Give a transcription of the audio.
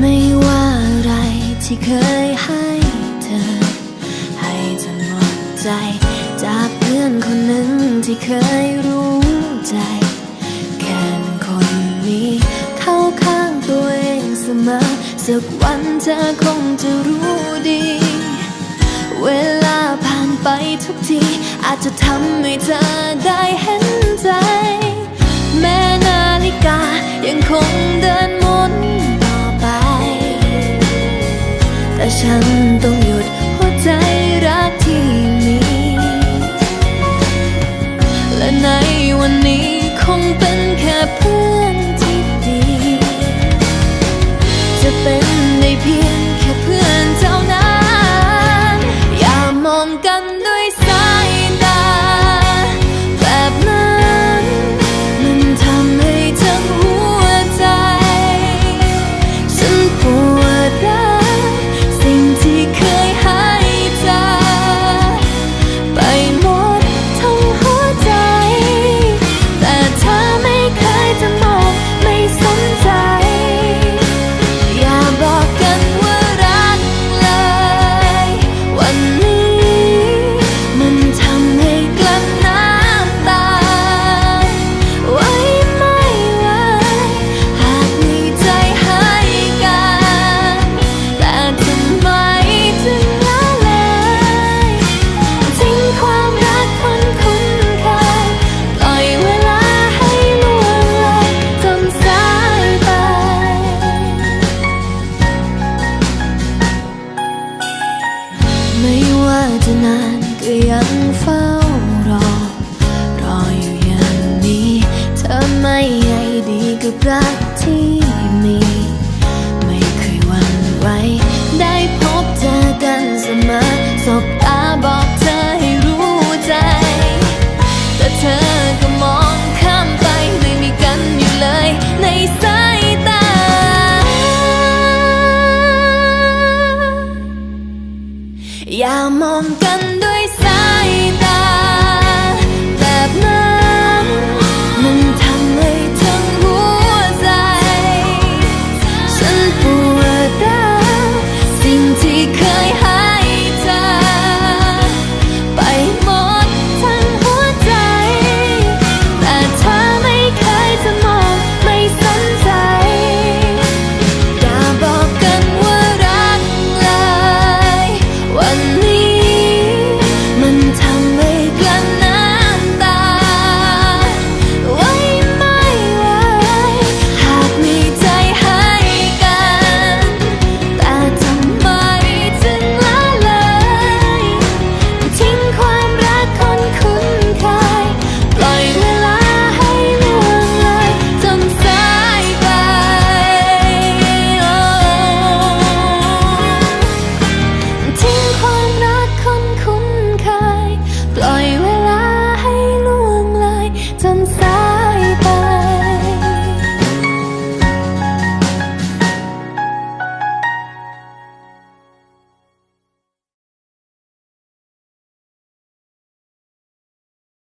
ไม่ว่าอะไรที่เคยให้เธอ ให้เธหมดใจ จากเพื่อนคนหนึ่งที่เคยรู้ใจ แค่คนนี้เข้าข้างตัวเองเสมอ สักวันเธคงจะรู้ดี เวลาผ่านไปทุกที อาจจะทำให้เธอได้เห็นใจ แม่นาฬิกายังคง ฉันต้องหยุดหัวใจรักที่มี และในวันนี้คงเป็นแค่เพื่อนที่ดี จะเป็น ไม่ว่าจะนานก็ยังเฝ้ารอ รออยู่อย่างนี้เธอไม่ใหญ่ดีกับรักที่มี ไม่เคยหวั่นไหวได้พบเจอกันเสมอ Ya montando